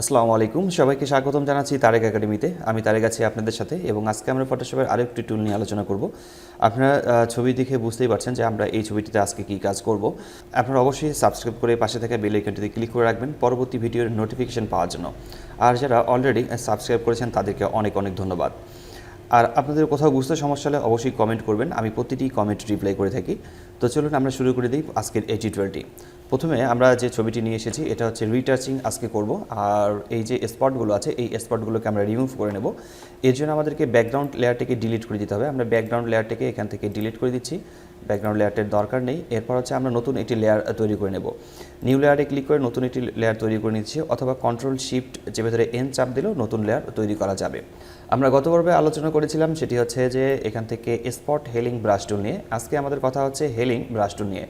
আসসালামু আলাইকুম। সবাইকে স্বাগতম জানাচ্ছি তারেক একাডেমিতে। আমি তারেক আছি আপনাদের সাথে এবং আজকে আমরা ফটোশপের আরও একটি টুল নিয়ে আলোচনা করব। আপনারা ছবি দেখে বুঝতেই পারছেন যে আমরা এই ছবিটিতে আজকে কী কাজ করব। আপনারা অবশ্যই সাবস্ক্রাইব করে পাশে থাকা বেল আইকনটিতে ক্লিক করে রাখবেন পরবর্তী ভিডিওর নোটিফিকেশন পাওয়ার জন্য। আর যারা অলরেডি সাবস্ক্রাইব করেছেন তাদেরকে অনেক অনেক ধন্যবাদ। আর আপনাদের কোথাও বুঝতে সমস্যা হলে অবশ্যই কমেন্ট করবেন। আমি প্রতিটি কমেন্ট রিপ্লাই করে থাকি। তো চলুন আমরা শুরু করে দিই আজকের এই টিউটোরিয়ালটি প্রথমে আমরা যে ছবিটি নিয়ে এসেছি, এটা হচ্ছে রিটাচিং আজকে করব। আর এই যে স্পটগুলো আছে, এই স্পটগুলোকে আমরা রিমুভ করে নেব। এর জন্য আমাদেরকে ব্যাকগ্রাউন্ড লেয়ারটাকে ডিলিট করে দিতে হবে। আমরা ব্যাকগ্রাউন্ড লেয়ারটাকে এখান থেকে ডিলিট করে দিচ্ছি। ব্যাকগ্রাউন্ড লেয়ারটার দরকার নেই। এরপর হচ্ছে আমরা নতুন একটি লেয়ার তৈরি করে নেব। নিউ লেয়ারে ক্লিক করে নতুন একটি লেয়ার তৈরি করে নিচ্ছি, অথবা কন্ট্রোল শিফট চেপে ধরে এন চাপ দিলেও নতুন লেয়ার তৈরি করা যাবে। আমরা গত পর্বে আলোচনা করেছিলাম, সেটি হচ্ছে যে এখান থেকে স্পট হেলিং ব্রাশ টুল নিয়ে। আজকে আমাদের কথা হচ্ছে হেলিং ব্রাশ টুল নিয়ে।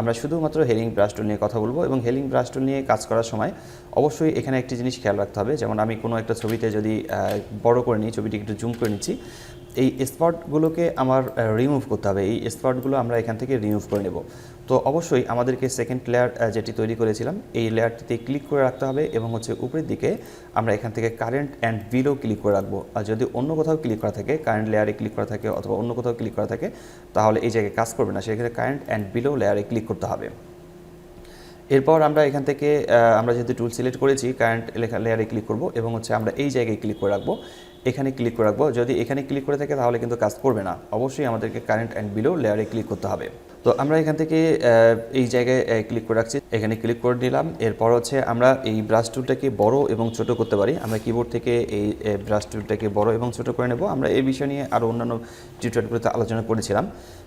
আমরা শুধুমাত্র হেলিং ব্রাশ টুল নিয়ে কথা বলব এবং হেলিং ব্রাশ টুল নিয়ে কাজ করার সময় অবশ্যই এখানে একটি জিনিস খেয়াল রাখতে হবে। যেমন আমি কোনো একটা ছবিতে যদি বড় করে নিই ছবিটি একটু জুম করে নিচ্ছি এই স্পটগুলোকে আমার রিমুভ করতে হবে। এই স্পটগুলো আমরা এখান থেকে রিমুভ করে নেব। তো অবশ্যই আমাদেরকে সেকেন্ড লেয়ার যেটি তৈরি করেছিলাম, এই লেয়ারটিতে ক্লিক করে রাখতে হবে এবং হচ্ছে উপরের দিকে আমরা এখান থেকে কারেন্ট অ্যান্ড বিলো ক্লিক করে রাখব। আর যদি অন্য কোথাও ক্লিক করা থাকে কারেন্ট লেয়ারে ক্লিক করা থাকে অথবা অন্য কোথাও ক্লিক করা থাকে, তাহলে এই জায়গায় কাজ করবে না। সেক্ষেত্রে কারেন্ট অ্যান্ড বিলো লেয়ারে ক্লিক করতে হবে। এরপর আমরা এখান থেকে আমরা যেহেতু টুল সিলেক্ট করেছি কারেন্ট লেখা লেয়ারে ক্লিক করব এবং হচ্ছে আমরা এই জায়গায় ক্লিক করে রাখব। এখানে ক্লিক করে রাখব। যদি এখানে ক্লিক করে থাকে তাহলে কিন্তু কাজ করবে না। অবশ্যই আমাদেরকে কারেন্ট অ্যান্ড বিলো লেয়ারে ক্লিক করতে হবে। তো আমরা এখান থেকে এই জায়গায় ক্লিক করে রাখছি। এখানে ক্লিক করে নিলাম। এরপর হচ্ছে আমরা এই ব্রাশ টুলটাকে বড় এবং ছোট করতে পারি। আমরা কিবোর্ড থেকে এই ব্রাশ টুলটাকে বড় এবং ছোট করে নেব। আমরা এই বিষয় নিয়ে আরও অন্যান্য টিউটোরিয়ালগুলোতে আলোচনা করেছিলাম।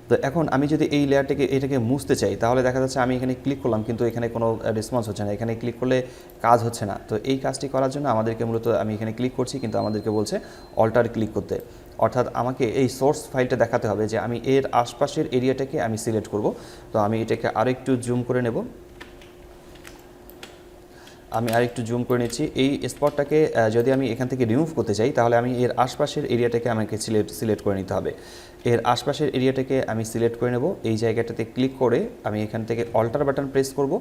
তো এখন আমি যদি এই লেয়ারটাকে এটাকে মুছতে চাই, তাহলে দেখা যাচ্ছে আমি এখানে ক্লিক করলাম, কিন্তু এখানে কোনো রেসপন্স হচ্ছে না। এখানে ক্লিক করলে কাজ হচ্ছে না। তো এই কাজটি করার জন্য আমাদেরকে মূলত আমি এখানে ক্লিক করছি, কিন্তু আমাদেরকে বলছে অল্টার ক্লিক করতে। অর্থাৎ আমাকে এই সোর্স ফাইলটা দেখাতে হবে যে আমি এর আশপাশের এরিয়াটাকে আমি সিলেক্ট করব। তো আমি এটাকে আরেকটু জুম করে নেব। আমি আরেকটু জুম করে নিচ্ছি। এই স্পটটাকে যদি আমি এখান থেকে রিমুভ করতে চাই, তাহলে আমি এর আশপাশের এরিয়াটাকে আমাকে সিলেক্ট সিলেক্ট করে নিতে হবে। এর আশপাশের এরিয়াটাকে আমি সিলেক্ট করে নেব। এই জায়গাটাতে ক্লিক করে আমি এখান থেকে অল্টার বাটন প্রেস করব।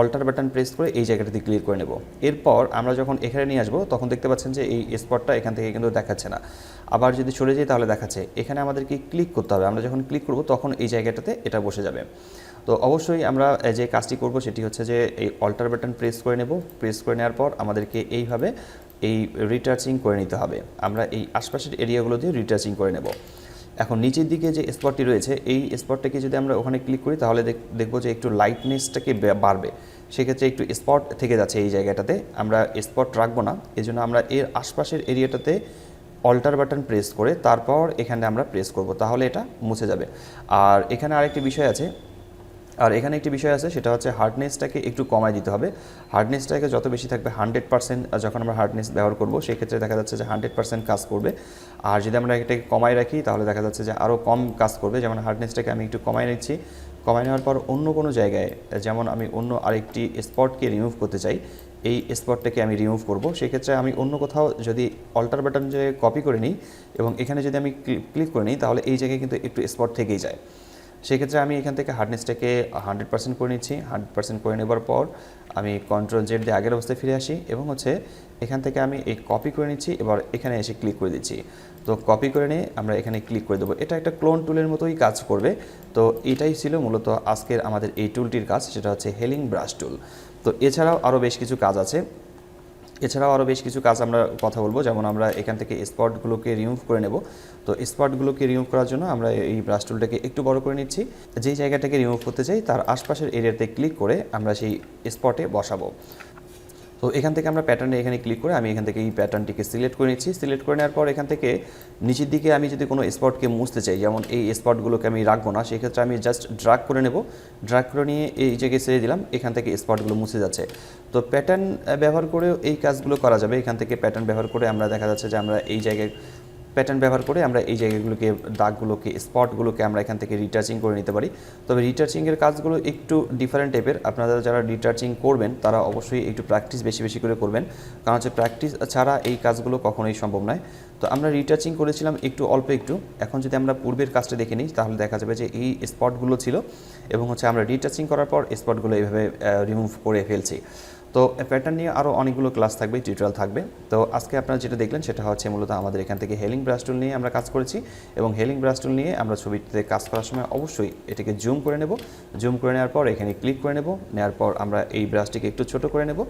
অল্টার বাটন প্রেস করে এই জায়গাটাতে ক্লিক করে নেব। এরপর আমরা যখন এখানে নিয়ে আসব, তখন দেখতে পাচ্ছেন যে এই স্পটটা এখান থেকে কিন্তু দেখাচ্ছে না। আবার যদি চলে যাই তাহলে দেখাচ্ছে। এখানে আমাদেরকে ক্লিক করতে হবে। আমরা যখন ক্লিক করব, তখন এই জায়গাটাতে এটা বসে যাবে। তো অবশ্যই আমরা যে কাজটি করব, সেটি হচ্ছে যে এই অল্টার বাটন প্রেস করে নেব। প্রেস করে নেওয়ার পর আমাদেরকে এইভাবে এই রিটাচিং করে নিতে হবে। আমরা এই আশপাশের এরিয়াগুলো দিয়ে রিটাচিং করে নেব। এখন নিচের দিকে যে স্পটটি রয়েছে, এই স্পটটাকে যদি আমরা ওখানে ক্লিক করি, তাহলে দেখ- দেখব যে একটু লাইটনেসটাকে বাড়বে। সেক্ষেত্রে একটু স্পট থেকে যাচ্ছে এই জায়গাটাতে। আমরা স্পট রাখব না। এই আমরা এর আশপাশের এরিয়াটাতে অল্টার বাটন প্রেস করে, তারপর এখানে আমরা প্রেস করব। তাহলে এটা মুছে যাবে। আর এখানে আরেকটি বিষয় আছে আর এখানে একটি বিষয় আছে, সেটা হচ্ছে হার্ডনেসটাকে একটু কমায় দিতে হবে। হার্ডনেসটাকে যত বেশি থাকবে হান্ড্রেড পার্সেন্ট যখন আমরা হার্ডনেস ব্যবহার করব, সেক্ষেত্রে দেখা যাচ্ছে যে হান্ড্রেড পার্সেন্ট কাজ করবে। আর যদি আমরা এটাকে কমায় রাখি, তাহলে দেখা যাচ্ছে যে আরও কম কাজ করবে। যেমন হার্ডনেসটাকে আমি একটু কমায় নিচ্ছি। কমায় নেওয়ার পর অন্য কোনো জায়গায় যেমন আমি অন্য আরেকটি স্পটকে রিমুভ করতে চাই, এই স্পটটাকে আমি রিমুভ করব। সেক্ষেত্রে আমি অন্য কোথাও যদি অল্টার বাটন যে কপি করে নিই এবং এখানে যদি আমি ক্লিক করে নিই, তাহলে এই জায়গায় কিন্তু একটু স্পট থেকেই যায়। সেক্ষেত্রে আমি এখান থেকে হার্ডনেসটাকে হান্ড্রেড পার্সেন্ট করে নিচ্ছি। হান্ড্রেড পার্সেন্ট করে নেবার পর আমি কন্ট্রোল জেড দিয়ে আগের অবস্থায় ফিরে আসি এবং হচ্ছে এখান থেকে আমি এই কপি করে নিচ্ছি। এবার এখানে এসে ক্লিক করে দিচ্ছি। তো কপি করে নিয়ে আমরা এখানে ক্লিক করে দেবো। এটা একটা ক্লোন টুলের মতোই কাজ করবে। তো এটাই ছিল মূলত আজকের আমাদের এই টুলটির কাজ, সেটা হচ্ছে হেলিং ব্রাশ টুল তো এছাড়াও আরও বেশ কিছু কাজ আছে। এছাড়াও আরও বেশ কিছু কাজ আমরা কথা বলব। যেমন আমরা এখান থেকে স্পটগুলোকে রিমুভ করে নেব। তো স্পটগুলোকে রিমুভ করার জন্য আমরা এই ব্রাশ টুলটাকে একটু বড় করে নিচ্ছি। যেই জায়গাটাকে রিমুভ করতে চাই, তার আশপাশের এরিয়াতে ক্লিক করে আমরা সেই স্পটে বসাবো। তো এখান থেকে আমরা প্যাটার্নে এখানে ক্লিক করে আমি এখান থেকে এই প্যাটার্নটিকে সিলেক্ট করে নিচ্ছি। সিলেক্ট করে নেওয়ার পর এখান থেকে নিচের দিকে আমি যদি কোনো স্পটকে মুছতে চাই, যেমন এই স্পটগুলোকে আমি রাখব না, সেক্ষেত্রে আমি জাস্ট ড্রাগ করে নেব। ড্রাগ করে নিয়ে এই জায়গায় ছেড়ে দিলাম, এখান থেকে স্পটগুলো মুছে যাচ্ছে। তো প্যাটার্ন ব্যবহার করেও এই কাজগুলো করা যাবে। এখান থেকে প্যাটার্ন ব্যবহার করে আমরা দেখা যাচ্ছে যে আমরা এই জায়গায় প্যাটার্ন ব্যবহার করে আমরা এই জায়গাগুলোকে, দাগগুলোকে স্পটগুলোকে আমরা এখান থেকে রিটাচিং করে নিতে পারি। তবে রিটাচিংয়ের কাজগুলো একটু ডিফারেন্ট টাইপের আপনারা যারা রিটাচিং করবেন, তারা অবশ্যই একটু প্র্যাকটিস বেশি বেশি করে করবেন। কারণ হচ্ছে প্র্যাকটিস ছাড়া এই কাজগুলো কখনোই সম্ভব নয়। তো আমরা রিটাচিং করেছিলাম একটু অল্প একটু। এখন যদি আমরা পূর্বের কাজটা দেখে নিই, তাহলে দেখা যাবে যে এই স্পটগুলো ছিল এবং হচ্ছে আমরা রিটাচিং করার পর স্পটগুলো এইভাবে রিমুভ করে ফেলছি। তো প্যাটার্ন নিয়ে আরও অনেকগুলো ক্লাস থাকবে টিউটোরিয়াল থাকবে। তো আজকে আপনারা যেটা দেখলেন সেটা হচ্ছে মূলত আমাদের এখান থেকে হেলিং ব্রাশ টুল নিয়ে আমরা কাজ করেছি এবং হেলিং ব্রাশ টুল নিয়ে আমরা ছবিটিতে কাজ করার সময় অবশ্যই এটাকে জুম করে নেব। জুম করে নেওয়ার পর এখানে ক্লিক করে নেব, নেওয়ার পর আমরা এই ব্রাশটিকে একটু ছোট করে নেব।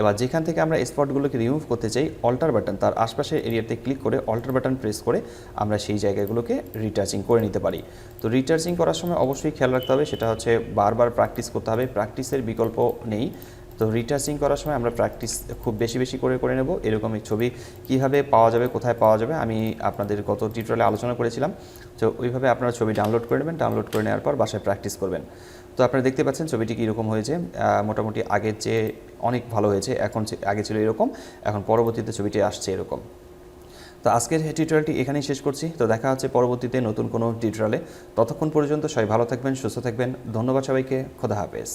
এবার যেখান থেকে আমরা স্পটগুলোকে রিমুভ করতে চাই অল্টার বাটন তার আশপাশের এরিয়াতে ক্লিক করে অল্টার বাটন প্রেস করে আমরা সেই জায়গাগুলোকে রিটাচিং করে নিতে পারি। তো রিটাচিং করার সময় অবশ্যই খেয়াল রাখতে হবে, সেটা হচ্ছে বারবার প্র্যাকটিস করতে হবে। প্র্যাকটিসের বিকল্প নেই। তো রিটাচিং করার সময় আমরা প্র্যাকটিস খুব বেশি বেশি করে করে নেব। এরকমই ছবি কীভাবে পাওয়া যাবে, কোথায় পাওয়া যাবে, আমি আপনাদের গত টিউটোরিয়ালে আলোচনা করেছিলাম। তো ওইভাবে আপনারা ছবি ডাউনলোড করে নেবেন ডাউনলোড করে নেওয়ার পর বাসায় প্র্যাকটিস করবেন। তো আপনারা দেখতে পাচ্ছেন ছবিটি কীরকম হয়েছে। মোটামুটি আগের চেয়ে অনেক ভালো হয়েছে, এখন আগে ছিল এরকম, এখন পরবর্তীতে ছবিটি আসছে এরকম। তো আজকের টিউটোরিয়ালটি এখানেই শেষ করছি। তো দেখা হচ্ছে পরবর্তীতে নতুন কোনো টিউটোরিয়ালে ততক্ষণ পর্যন্ত সবাই ভালো থাকবেন, সুস্থ থাকবেন। ধন্যবাদ সবাইকে। খোদা হাফেজ।